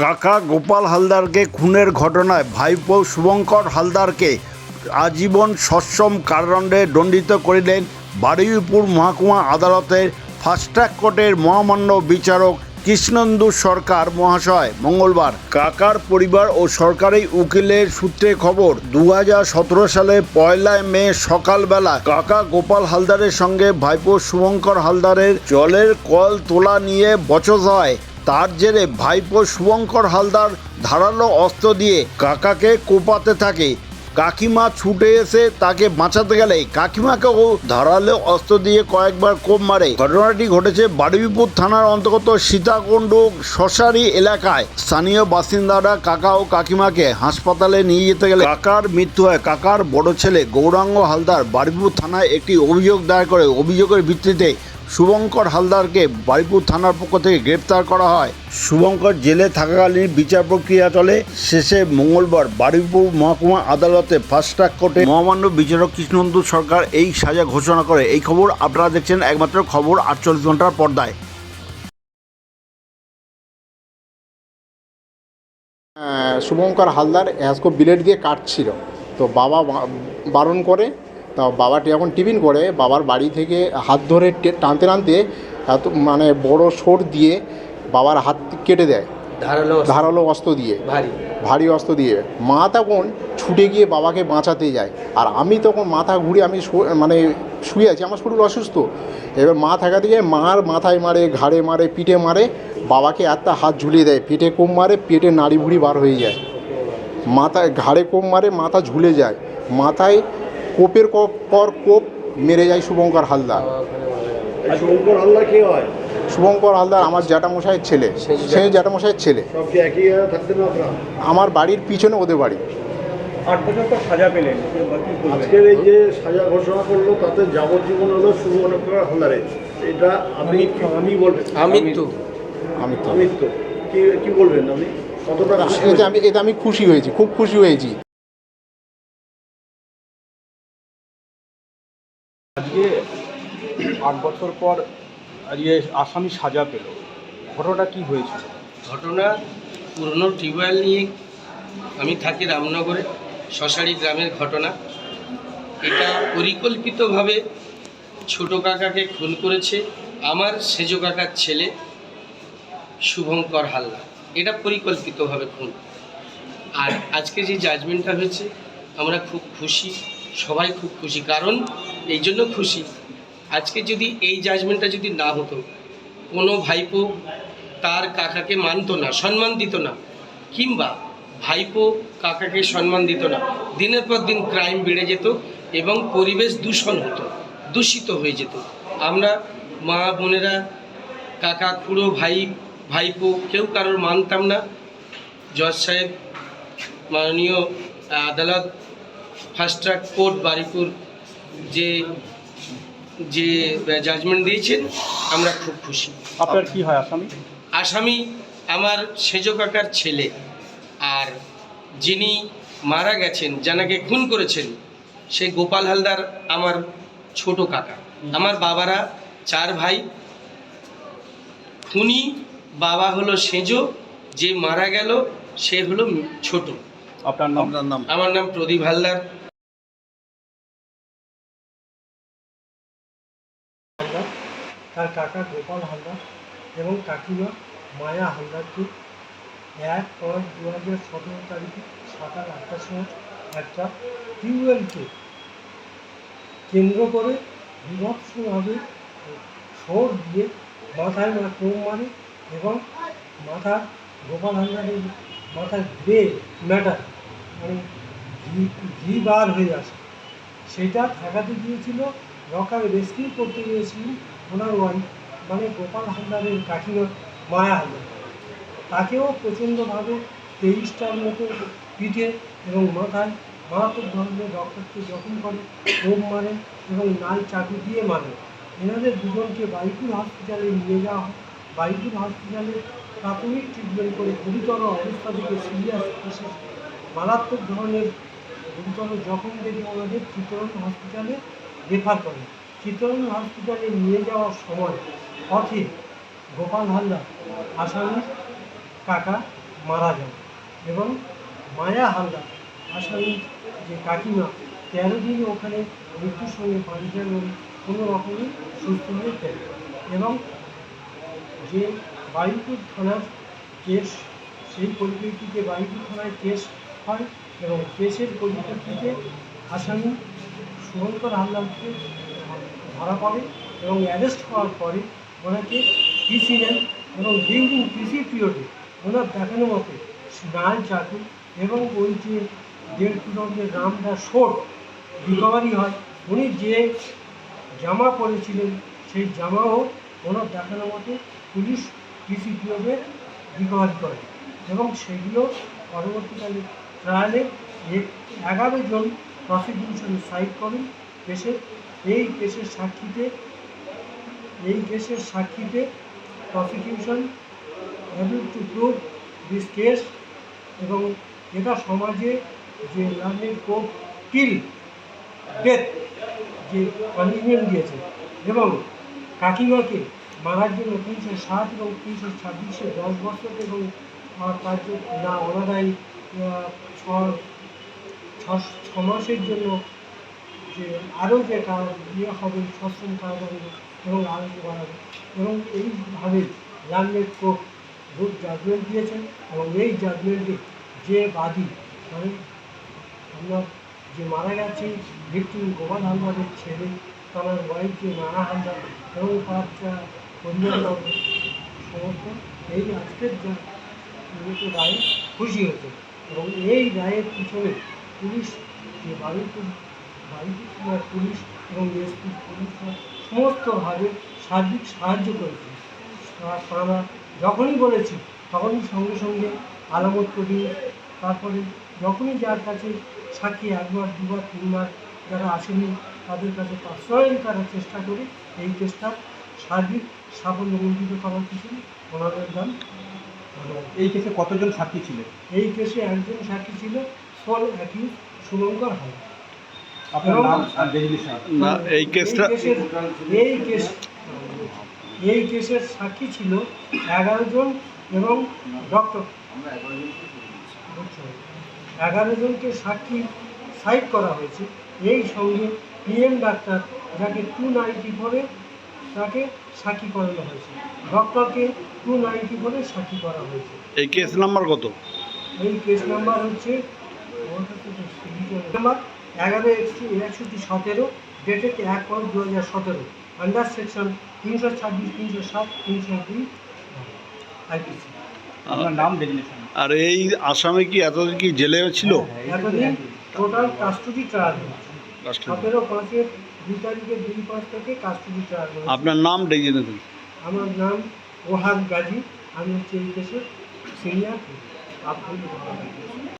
কাকা গোপাল হালদারকে খুনের ঘটনায় ভাইপো শুভঙ্কর হালদারকে আজীবন সশ্রম কারাদণ্ডে দণ্ডিত করিলেন বারুইপুর মহকুমা আদালতের ফাস্ট্র্যাক কোর্টের মহামান্য বিচারক কৃষ্ণন্দু সরকার মহাশয়, মঙ্গলবার। কাকার পরিবার ও সরকারি উকিলের সূত্রে খবর দু হাজার সতেরো সালে পয়লা মে সকালবেলা কাকা গোপাল হালদারের সঙ্গে ভাইপো শুভঙ্কর হালদারের জলের কল তোলা নিয়ে বচস হয়। তার জেরে ভাইপো শুভঙ্কর হালদার ধারালো অস্ত্র দিয়ে কাকাকে কোপাতে থাকে। কাকিমা ছুটে এসে তাকে বাঁচাতে গেলে কাকিমাকেও ধারালো অস্ত্র দিয়ে কয়েকবার কোপ মারে। ঘটনাটি ঘটেছে বারুইপুর থানার অন্তর্গত সীতাকুণ্ড শশারি এলাকায়। স্থানীয় বাসিন্দারা কাকা ও কাকিমাকে হাসপাতালে নিয়ে যেতে গেলে কাকার মৃত্যু হয়। কাকার বড় ছেলে গৌরাঙ্গ হালদার বারুইপুর থানায় একটি অভিযোগ দায়ের করে। অভিযোগের ভিত্তিতে শুভঙ্কর হালদারকে বারিপুর থানার পক্ষ থেকে গ্রেপ্তার করা হয়। শুভঙ্কর জেলে থাকাকালীন বিচার প্রক্রিয়া চলে। শেষে মঙ্গলবার বারুইপুর মহকুমা আদালতে ফাস্ট ট্র্যাক কোর্টে মহামান্য বিচারক কৃষ্ণন্দু সরকার এই সাজা ঘোষণা করে। এই খবর আপনারা দেখছেন একমাত্র খবর আটচল্লিশ ঘণ্টার পর্দায়। শুভঙ্কর হালদার অ্যাসকো বিলেট দিয়ে কাটছিল। তো বাবা বারণ করে তা বাবাটি যখন টিফিন করে বাবার বাড়ি থেকে হাত ধরে টানতে টানতে এত মানে বড় শোট দিয়ে বাবার হাত কেটে দেয়। ধারালো ধারালো অস্ত্র দিয়ে। ভারী। ভারী অস্ত্র দিয়ে। মা তখন ছুটে গিয়ে বাবাকে বাঁচাতে যায়। আর আমি তখন মাথা ঘুরে আমি মানে শুয়ে আছি আমার শরীর অসুস্থ। এবার মা থাকা দিয়ে মার মাথায় মারে ঘাড়ে মারে পিঠে মারে বাবাকে একটা হাত ঝুলিয়ে দেয়। পেটে কোম মারে পেটে নাড়ি ভুড়ি বার হয়ে যায়। মাথায় ঘাড়ে কোপ মারে মাথা ঝুলে যায়। মাথায় কোপের কপ পর কোপ মেরে যায় শুভঙ্কর হালদার। শুভঙ্কর হালদার কে হয়? শুভঙ্কর হালদার আমার জ্যাঠামশাইয়ের ছেলে। সে জ্যাঠামশাইয়ের ছেলে। আমার বাড়ির পিছনে ওদের বাড়ি। আট বছর পর সাজা পেলেন আজকের এই যে সাজা ঘোষণা করল তাতে যাবজ্জীবন হলো শুভনকর হালদারে। এটা আপনি আমি বলবেন? আমৃত্যু। আমি আমৃত্যু। কি কি বলবেন আপনি? কতটা আমি এতে আমি খুশি হয়েছি খুব খুশি হয়েছি। আজকে আট বছর পর আজকে আসামি সাজা পেল। ঘটনাটা কি হয়েছিল ঘটনা পুরনো টিউবওয়েল নিয়ে আমি থাকি রামনগরে শশারি গ্রামের ঘটনা। এটা পরিকল্পিতভাবে ছোট কাকাকে খুন করেছে আমার সেজ কাকার ছেলে শুভঙ্কর হালদার। এটা পরিকল্পিতভাবে খুন। আর আজকে যে জাজমেন্টটা হয়েছে, আমরা খুব খুশি। সবাই খুব খুশি, কারণ এই জন্য খুশি। আজকে যদি এই জাজমেন্টটা যদি না হতো, কোনো ভাইপো তার কাকাকে মানতো না, সম্মান দিত না, কিংবা ভাইপো কাকাকে সম্মান দিত না, দিনের পর দিন ক্রাইম বেড়ে যেত এবং পরিবেশ দূষণ হতো, দূষিত হয়ে যেত। আমরা মা বোনেরা, কাকা, খুড়ো, ভাই, ভাইপো কেউ কারোর মানতাম না। জজ সাহেব, মাননীয় আদালত ফাস্ট ট্র্যাক কোর্ট বারিপুর যে যে জাজমেন্ট দিয়েছেন আমরা খুব খুশি। আপনার কি হয় আসামি? আসামি আমার সেজ কাকার ছেলে আর যিনি মারা গেছেন জানাকে খুন করেছেন সে গোপাল হালদার আমার ছোট কাকা। আমার বাবারা চার ভাই খুনি বাবা হলো সেজ যে মারা গেল সে হলো ছোট। আপনার নাম? নাম? আমার নাম প্রদীপ হালদার। হালদার, তার কাকা গোপাল হালদার এবং কাকিমা মায়া হালদারকে এক পাঁচ দু হাজার সতেরো তারিখে সকাল আটটার সময় একটা টিউবওয়েলকে কেন্দ্র করে বিভৎসভাবে শোর দিয়ে মাথায় মা কোম মারে এবং মাথার গোপাল হালদারের মাথার গ্রে ম্যাটার মানে ঘি ঘি বার হয়ে আসে, সেটা ঠেকাতে গিয়েছিল রকার রেস্কিউ করতে গিয়েছিলেন ওনার ওয়াইফ মানে গোপাল হালদারের কাকিমা মায়া হালদার তাকেও প্রচণ্ডভাবে তেইশটার মতো পিঠে এবং মাথায় মারাত্মক ধরনের রক্তাক্ত জখম করে কোপ মারে এবং নাল চাকু দিয়ে মারে। এনাদের দুজনকে বাইপুর হসপিটালে নিয়ে যাওয়া হয়। বাইপুর হসপিটালে প্রাথমিক ট্রিটমেন্ট করে গুরুতর অবস্থা থেকে সিরিয়াস মারাত্মক ধরনের গুরুতর জখম দেখে ওনাদের চিত্তরণ হসপিটালে রেফার করে। চিত্তরণ হসপিটালে নিয়ে যাওয়ার সময় পথে গোপাল হালদার আসামির কাকা মারা যান এবং মায়া হালদার, আসামি যে কাকিমা, তেরো দিন ওখানে মৃত্যুর সঙ্গে বাড়ি যান কোনো রকমই সুস্থ হয়ে ফেলে এবং যে বাড়িপুর থানার কেস, সেই পরিপ্রেক্ষিতে বাড়িপুর থানায় কেস হয় এবং কেসের পরিপ্রেক্ষিতে আসামি শুভঙ্কর হালদারকে ধরা পড়ে এবং অ্যারেস্ট করার পরে ওনাকে পিসি নেন এবং ডিউরিং পিসি পিরিয়ডে ওনার দেখানো মতে নাল চাকু এবং ওই যে দেড় কিলোমিটার রামদা শোট রিকভারি হয়। উনি যে জামা পরেছিলেন, সেই জামাও ওনার দেখানো মতে পুলিশ পিসি পিওকে রিকভারি করে এবং সেগুলো পরবর্তীকালে ট্রায়ালে এগারো জন প্রসিকিউশন সাইড করেন। কেসের এই কেসের সাক্ষীতে, এই কেসের সাক্ষীতে prosecution able to prove this case এবং এটা সমাজে যে লার্নিং কোপ কিল ডেথ যে পানিশমেন্ট দিয়েছে এবং কাকিমাকে মারার জন্য তিনশো সাত এবং তিনশো ছাব্বিশে দশ বছর এবং তার জন্য না অনাদায়ী ছ মাসের জন্য যে আরও যে কারণ ইয়ে হবে, সশ্রম কারাদণ্ড এবং আরও যে বাড়াবে। এবং এইভাবে ল্যান্ডমেড কোর্ট গুড জাজমেন্ট দিয়েছেন এবং এই জাজমেন্টে যে বাদী মানে আমরা যে মারা গেছে ভিক্টিম গোপাল হালদারের ছেলে, তার ওয়াইফ যে নানা হালদার এবং তার যা পরিবারবর্গ সমস্ত, এই আজকের যা রায়ে খুশি হয়েছে। এবং এই রায়ের পিছনে পুলিশ যে বারুইপুর বারুইপুর পুলিশ এবং এসপি পুলিশরা সমস্তভাবে সার্বিক সাহায্য করেছে। তারা যখনই বলেছি তখনই সঙ্গে সঙ্গে আলামত করি তারপরে যখনই যার কাছে সাক্ষী একবার দুবার তিনবার যারা আসেনি তাদের কাছে পার্সোনালি তারা চেষ্টা করি। এই চেষ্টা সার্বিক সাফল্য মণ্ডিত করার পিছনে ওনাদের দাম। এই কেসে কতজন সাক্ষী ছিলেন? এই কেসে একজন সাক্ষী ছিল। সোল অ্যাকিউজ শুভঙ্কর হাল। না। এই কেসটা কেসের এই কেস এই কেসের সাক্ষী ছিল এগারো জন এবং ডক্টর। এগারো জনকে সাক্ষী সাইড করা হয়েছে। এই সঙ্গে পিএম ডাক্তার যাকে টু নাইনটি ফোরে তাকে সাক্ষী করানো হয়েছে। ডক্টরকে টু নাইনটি ফোরে সাক্ষী করা হয়েছে। এই কেস নাম্বার কত? এই কেস নাম্বার হচ্ছে এগারো একশো একষট্টি সতেরো ডেটেড এক পাঁচ দু হাজার সতেরো। আন্ডার সেকশন তিনশো ছাব্বিশ তিনশো সাত তিনশো দুই। আইপিসি আপনার নাম আর এই আসামে কি এতদিন কি জেলে ছিল? এতদিন টোটাল কাস্টডি ট্রায়াল সতেরো পাঁচের দুই তারিখে দুই পাঁচ থেকে কাস্টডি ট্রায়াল আপনার নাম ডেজিনেশন আমার নাম ওহাব গাজী। আমি হচ্ছে এই কেসের সিনিয়র।